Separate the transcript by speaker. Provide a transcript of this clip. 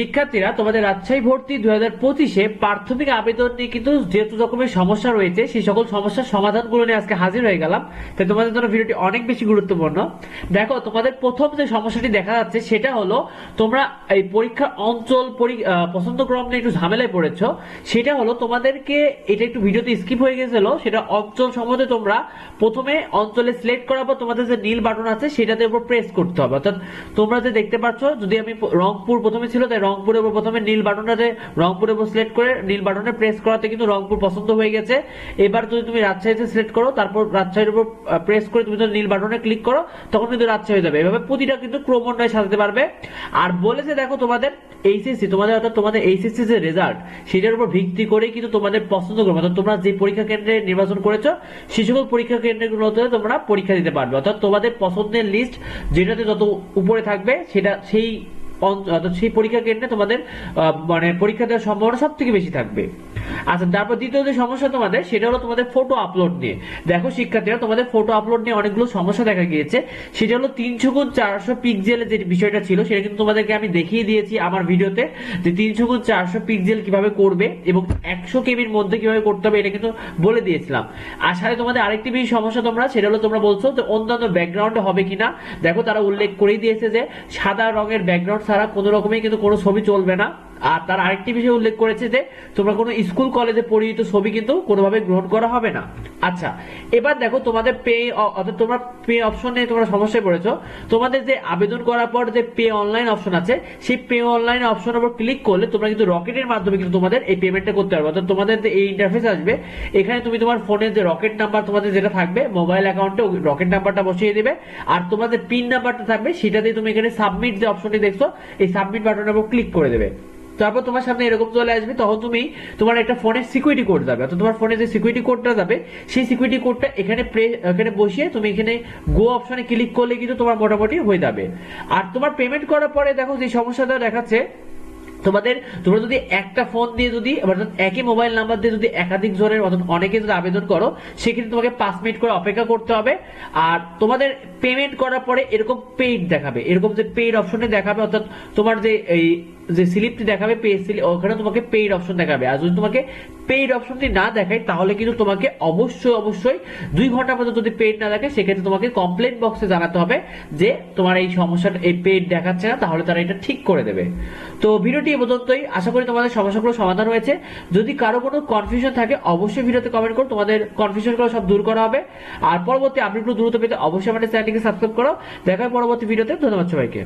Speaker 1: শিক্ষার্থীরা তোমাদের রাজশাহী ভর্তি দুই হাজার পঁচিশে প্রাথমিক আবেদন নিয়ে কিন্তু যেহেতু রকমের সমস্যা রয়েছে সেই সকল সমস্যার সমাধানগুলো নিয়ে আজকে হাজির হয়ে গেলাম। তাই তোমাদের জন্য ভিডিওটি অনেক বেশি গুরুত্বপূর্ণ। দেখো তোমাদের প্রথম যে সমস্যাটি দেখা যাচ্ছে সেটা হলো তোমরা এই পরীক্ষার অঞ্চল পরি- আহ, পছন্দ ক্রম নিয়ে একটু ঝামেলায় পড়েছো। সেটা হলো তোমাদেরকে এটা একটু ভিডিওতে স্কিপ হয়ে গেছিল সেটা অঞ্চল সম্বন্ধে তোমরা প্রথমে অঞ্চলে সিলেক্ট করার পর তোমাদের যে নীল বাটন আছে সেটাতে উপর প্রেস করতে হবে। অর্থাৎ তোমরা যে দেখতে পাচ্ছ যদি আমি রংপুর প্রথমে ছিল তাই উপর প্রথমে নীল বাটনটাতে রংপুরের উপর সিলেক্ট করে নীল বাটনে প্রেস করাতে কিন্তু রংপুর পছন্দ হয়ে গেছে। এবার যদি তুমি রাজশাহীতে সিলেক্ট করো, তারপর রাজশাহীর উপর প্রেস করে তুমি যদি নীল বাটনে ক্লিক করো, তখন কিন্তু রাজশাহী হয়ে যাবে। এভাবে প্রতিটা কিন্তু ক্রমান্বয়ে সাজাতে পারবে। আর বলেছে দেখো তোমাদের এইচএসসি, তোমাদের অর্থাৎ তোমাদের এইচএসসি যে রেজাল্ট সেটার উপর ভিত্তি করে কিন্তু তোমাদের পছন্দ করবে। অর্থাৎ তোমরা যে পরীক্ষা কেন্দ্রে নির্বাচন করেছ সেই সকল পরীক্ষা কেন্দ্রগুলোতে তোমরা পরীক্ষা দিতে পারবে। অর্থাৎ তোমাদের পছন্দের লিস্ট যেটাতে যত উপরে থাকবে, সেটা সেই সেই পরীক্ষা কেন্দ্রে তোমাদের মানে পরীক্ষা দেওয়ার সম্ভাবনা সব থেকে বেশি থাকবে। আচ্ছা তারপর দ্বিতীয় যে সমস্যা তোমাদের, সেটা হলো তোমাদের ফটো আপলোড নিয়ে। দেখো, শিক্ষার্থীরা, তোমাদের ফটো আপলোড নিয়ে অনেকগুলো সমস্যা দেখা গিয়েছে। সেটা হলো তিনশো গুণ চারশো পিক্সেলের যে বিষয়টা ছিল, সেটা কিন্তু তোমাদেরকে আমি দেখিয়ে দিয়েছি আমার ভিডিওতে, যে তিনশো গুণ চারশো পিক্সেল কীভাবে করবে এবং একশো কেবির মধ্যে কীভাবে করতে হবে, এটা কিন্তু বলে দিয়েছিলাম। আর সাথে তোমাদের আরেকটি বেশি সমস্যা তোমরা, সেটা হলো তোমরা বলছো যে অন্যান্য ব্যাকগ্রাউন্ডে হবে কিনা। দেখো, তারা উল্লেখ করেই দিয়েছে যে সাদা রঙের ব্যাকগ্রাউন্ড ছাড়া কোনো রকমেই কিন্তু কোনো ছবি চলবে না। আর তার আরেকটি বিষয় উল্লেখ করেছে যে, তোমরা কোনো স্কুল, কলেজে পরিচিত ছবি কিন্তু কোনোভাবে গ্রহণ করা হবে না। আচ্ছা এবার দেখো তোমাদের পে অর্থাৎ তোমরা পে অপশন নিয়ে তোমরা সমস্যায় পড়েছো। তোমাদের যে আবেদন করার পর যে পে অনলাইন অপশন আছে, সেই পে অনলাইন অপশনের উপর ক্লিক করলে তোমরা কিন্তু রকেটের মাধ্যমে কিন্তু তোমাদের এই পেমেন্টটা করতে পারবে। অর্থাৎ তোমাদের যে এই ইন্টারফেস আসবে, এখানে তুমি তোমার ফোনের যে রকেট নাম্বার তোমাদের যেটা থাকবে মোবাইল অ্যাকাউন্টে রকেট নাম্বারটা বসিয়ে দিবে। আর তোমাদের পিন নাম্বারটা থাকবে সেটাতে তুমি এখানে সাবমিট যে অপশনটি দেখছ, এই সাবমিট বাটনের উপর ক্লিক করে দেবে। তারপর তোমার সামনে এরকম চলে আসবে, তখন তুমি তোমার একটা ফোনের সিকিউরিটি কোড যাবে। অর্থাৎ তোমার ফোনে যে সিকিউরিটি কোডটা যাবে, সেই সিকিউরিটি কোডটা এখানে এখানে বসিয়ে তুমি এখানে গো অপশনে ক্লিক করলে কিন্তু তোমার মোটামুটি হয়ে যাবে। আর তোমার পেমেন্ট করার পরে দেখো যে সমস্যাটা দেখাচ্ছে, তোমাদের, তোমরা যদি একটা ফোন দিয়ে যদি, অর্থাৎ একই মোবাইল নাম্বার দিয়ে যদি একাধিক জনের, অর্থাৎ অনেকে যদি আবেদন করো, সেক্ষেত্রে তোমাকে পাঁচ মিনিট করে অপেক্ষা করতে হবে। আর তোমাদের পেমেন্ট করার পরে এরকম পেইড দেখাবে। এরকম যে পেইড অপশনে দেখাবে, অর্থাৎ তোমার যে এই যে স্লিপটি দেখাবে পে স্লিপ ওখানে তোমাকে পেইড অপশন দেখাবে। আর যদি তোমাকে পেইড অপশনটি না দেখায়, তাহলে কিন্তু তোমাকে অবশ্যই অবশ্যই দুই ঘণ্টা পর্যন্ত যদি পেইড না দেখে, সেক্ষেত্রে তোমাকে কমপ্লেন বক্সে জানাতে হবে যে তোমার এই সমস্যাটা, এই পেইড দেখাচ্ছে না, তাহলে তারা এটা ঠিক করে দেবে। তো ভিডিওটি এ আশা করি তোমাদের সমস্যাগুলো সমাধান হয়েছে। যদি কারও কোনো কনফিউশন থাকে, অবশ্যই ভিডিওতে কমেন্ট করো, তোমাদের কনফিউশনগুলো সব দূর করা হবে। আর পরবর্তী আপডেটগুলো দ্রুত পেতে অবশ্যই আমাদের চ্যানেলটিকে সাবস্ক্রাইব করো। দেখা পরবর্তী ভিডিওতে ধন্যবাদ সবাইকে।